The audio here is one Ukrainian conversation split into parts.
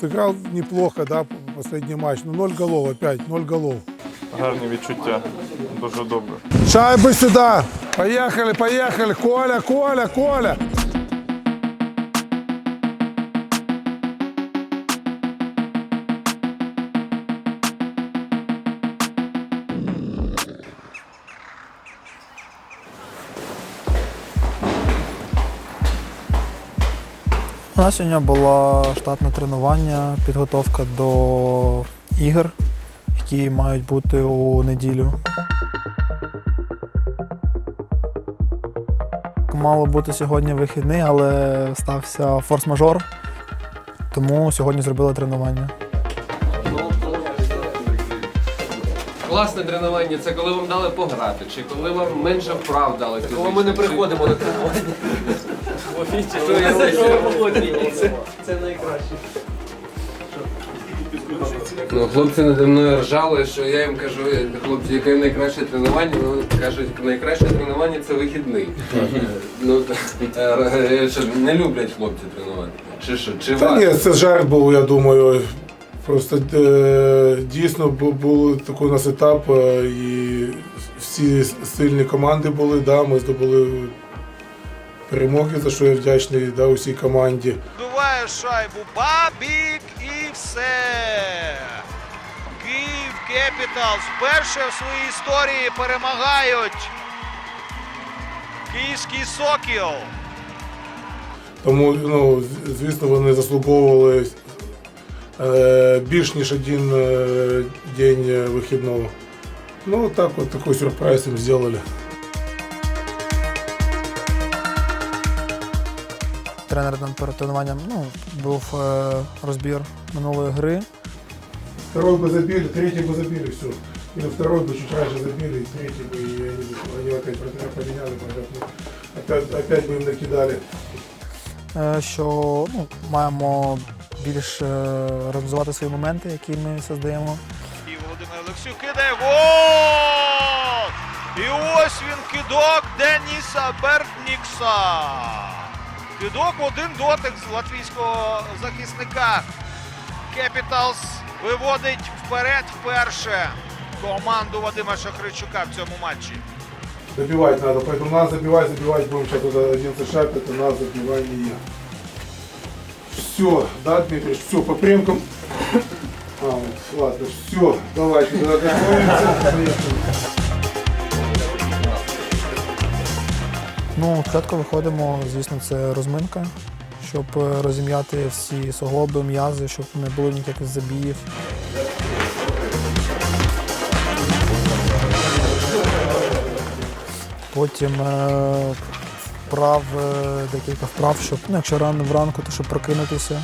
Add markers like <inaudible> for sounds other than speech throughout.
Сыграл неплохо, да, последний матч. Ну, ноль голов опять, ноль голов. Гарні відчуття. Дуже добре. Шайбы сюда! Поехали, поехали! Коля, Коля, Коля! У нас сьогодні було штатне тренування, підготовка до ігор, які мають бути у неділю. Мало бути сьогодні вихідний, але стався форс-мажор, тому сьогодні зробили тренування. Класне тренування це коли вам дали пограти, чи коли вам менше вправ дали. Коли ми не приходимо на тренування. Це найкраще. Ну, хлопці наді мною ржали, що я їм кажу, хлопці, яке найкраще тренування? Ну, вони кажуть, найкраще тренування це вихідний. Ну, е, що, не люблять хлопці тренувати. Чи що? Чи Та ні, це жарт був, я думаю. Просто е, дійсно був такий у нас етап, е, і всі сильні команди були, да, ми здобули перемоги, за що я вдячний да, усій команді. Вбиває шайбу Бабік і все. Київ Кепіталс вперше в своїй історії перемагають Київський Сокіл. Тому, ну, звісно, вони заслуговували е, більш ніж один е, день вихідного. Ну, так от такий сюрприз їм зробили. Тренер нам перед тренуванням ну, був е, розбір минулої гри. Второй бы забили, третий бы забили, все. Или второй бы чуть раньше забили, и третий бы, и они, бы- они опять вратаря поменяли, бы, ну, опять, опять бы им накидали. е, що ну, маємо більш е, реалізувати свої моменти, які ми создаємо. І Володимир Олексюк кидає гол! І ось він кидок Деніса Берднікса. Кидок в один дотик з латвійського захисника. Кепіталс виводить вперед вперше команду Вадима Шахричука в цьому матчі. Забивать надо, поэтому надо забивать, забивать будем сейчас вот 11 шаг, это надо забивание. Все, да, Дмитрий, все, по премкам. <coughs> А, ладно, все, давайте, тогда готовимся. Ну, спочатку виходимо, звісно, це розминка, щоб е, розім'яти всі суглоби, м'язи, щоб не було ніяких забіїв. Потім е, вправ, е, декілька вправ, щоб, ну, якщо рано вранку, то щоб прокинутися.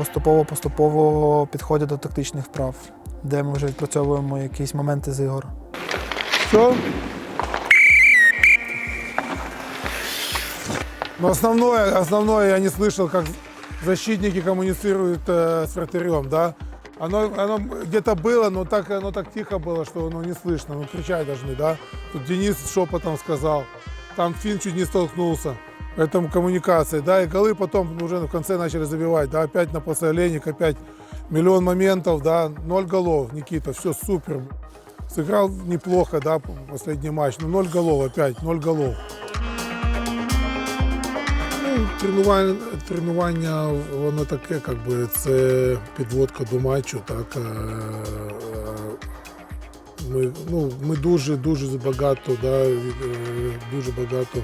Поступово-поступово підходять до тактичних вправ, де ми вже відпрацьовуємо якісь моменти з ігор. Все? Но основное, основное я не слышал, как защитники коммуницируют э, с вратарем, да? Оно, оно где-то было, но так, оно так тихо было, что ну, не слышно. Ну, кричать должны, да? Тут Денис шепотом сказал. Там Фин чуть не столкнулся. Поэтому коммуникация, да, и голы потом уже в конце начали забивать, да, опять на после Олейник, опять миллион моментов, да, ноль голов, Никита, все супер. Сыграл неплохо, да, последний матч, но ноль голов опять, ноль голов. Ну, тренування, тренування, воно таке, как би, це підводка до матчу, так. е, е, Ми, ну, ми дуже, дуже багато, да, е, дуже багато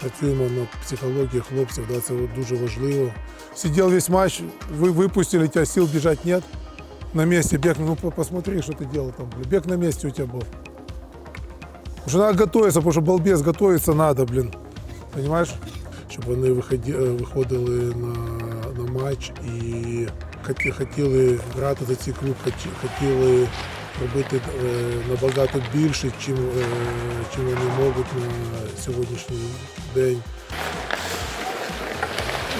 працюємо над психологією хлопців, да, це от дуже важливо. Сидел весь матч, вы выпустили, у тебя сил бежать нет. На месте бег, ну по- посмотри, что ты делал там. блин. Бег на месте у тебя был. Уже надо готовиться, потому что балбес готовиться надо, блин. Понимаешь? Щоб вони виході, е, виходили на, на матч і хоті- хотіли грати за цей клуб, хоті- хотіли робити е, набагато більше, чим, е, чим вони можуть на сьогоднішній день.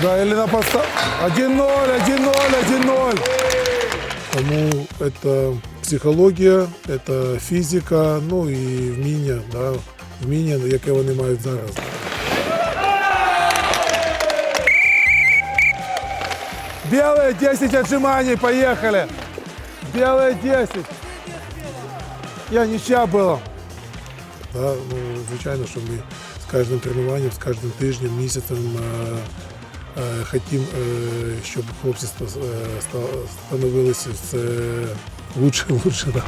Да, или на постав... 1-0, 1-0, 1-0. Тому это психология, это физика, ну и вміння, да, вміння, яке вони мають зараз. Белые 10 отжиманий, поехали. Белые 10. Я ничья була. Да, ну, звичайно, що ми з кожним тренуванням, з кожним тижнем, місяцем е, е, хотімо, е, щоб хлопці е, ста- становилися все лучше, лучше. Да.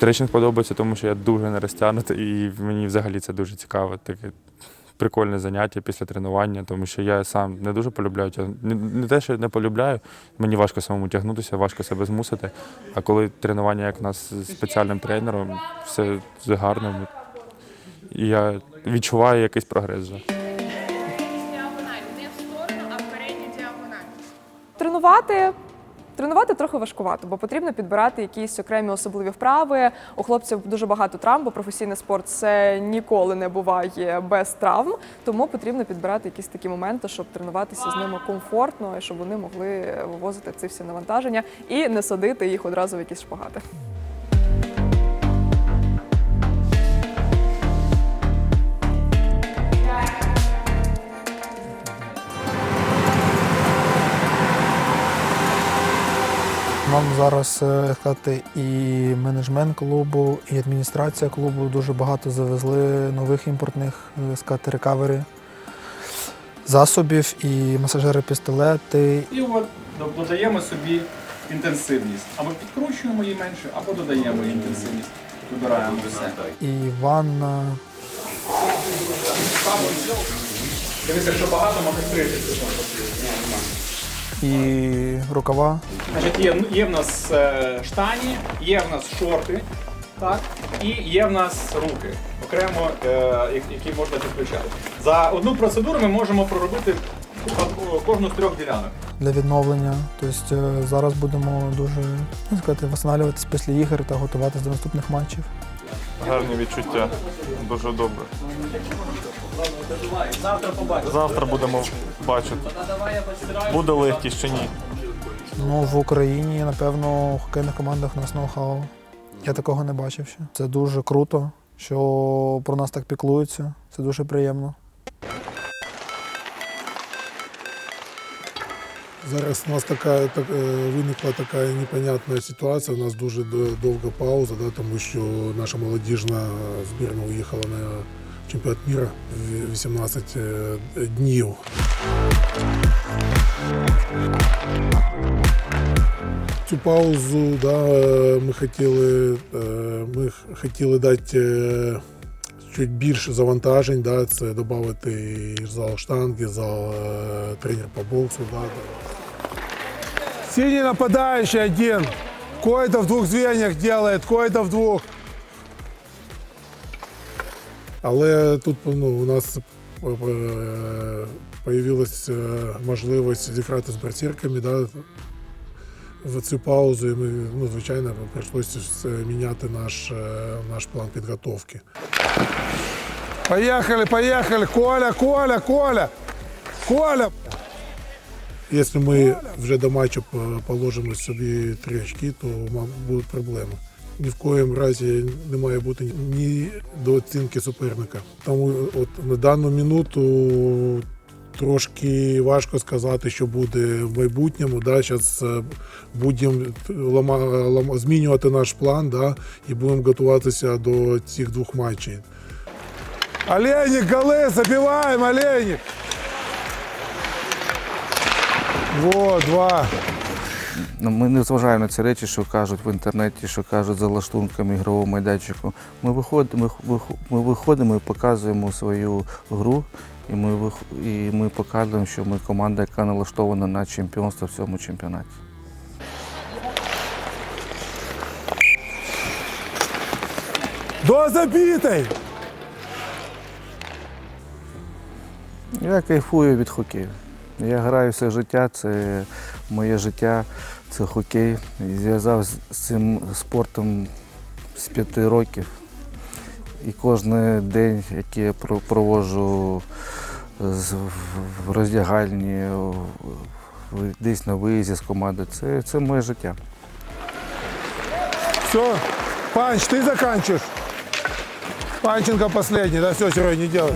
Стретчинг подобається, тому що я дуже не розтягнутий, і мені взагалі це дуже цікаво. Таке прикольне заняття після тренування, тому що я сам не дуже полюбляю. Не, не те, що не полюбляю, мені важко самому тягнутися, важко себе змусити. А коли тренування як у нас з спеціальним тренером, все гарно. І я відчуваю якийсь прогрес. вже. Тренувати. Тренувати трохи важкувато, бо потрібно підбирати якісь окремі особливі вправи. У хлопців дуже багато травм, бо професійний спорт це ніколи не буває без травм. Тому потрібно підбирати якісь такі моменти, щоб тренуватися з ними комфортно і щоб вони могли вивозити ці всі навантаження і не садити їх одразу в якісь шпагати. Нам зараз е, сказати, і менеджмент клубу, і адміністрація клубу дуже багато завезли нових імпортних е, сказати, рекавері засобів, і масажери пістолети, І от додаємо собі інтенсивність. Або підкручуємо її менше, або додаємо інтенсивність. Вибираємо все. і ванна. Дивіться, якщо багато, може крити. І рукава. Значить, є, є в нас е, штані, є в нас шорти, так, і є в нас руки, окремо, е, які можна підключати. За одну процедуру ми можемо проробити кожну з трьох ділянок. для відновлення. Тобто е, зараз будемо дуже ну, сказати, восстанавливатись після ігор та готуватися до наступних матчів. Гарні відчуття, дуже добре. Завтра побачимо. Завтра будемо бачити, буде легкість чи ні. Ну, в Україні, напевно, у хокейних командах у нас ноу-хау. Я такого не бачив ще. Це дуже круто, що про нас так піклуються. Це дуже приємно. Зараз у нас така так, е, виникла така непонятна ситуація. У нас дуже довга пауза, да, тому що наша молодіжна збірна уїхала на чемпіонат міра 18 е, днів. Цю паузу да, е, ми хотіли, е, ми хотіли дати чуть більше завантажень, да, це додати зал штанги, зал тренер по боксу. Да. Синий нападающий один. Кое-то в двух звеньях делает, кое-то в двух. Але тут ну, у нас з'явилася можливість зіграти з борцірками да, в цю паузу, і ми, ну, звичайно, прийшлося міняти наш, е, наш план підготовки. Поехали, поехали. Коля, Коля, Коля. Коля. Якщо ми вже до матчу положимо собі три очки, то будуть проблеми. Ні в коїм разі не має бути ні до оцінки суперника. Тому от на дану минуту трошки важко сказати, що буде в майбутньому. Да? Зараз будемо лама, лама, змінювати наш план да? і будемо готуватися до цих двох матчів. Олейник, голы, забиваем, Олейник. Вот, два. Ну, Ми не зважаємо на ці речі, що кажуть в інтернеті, що кажуть за лаштунками ігрового майданчику. Ми виходимо, ми, виходимо і показуємо свою гру, і ми, і ми показуємо, що ми команда, яка налаштована на чемпіонство в цьому чемпіонаті. До забитой. Я кайфую від хокею. Я граю все життя, це моє життя, це хокей. Зв'язав з цим спортом з п'яти років. І кожен день, який я проводжу в- роздягальні, десь на виїзді з командою, це, це моє життя. Все, Панч, ты заканчиваешь. Панченко последний, да, все, Серега, не делай.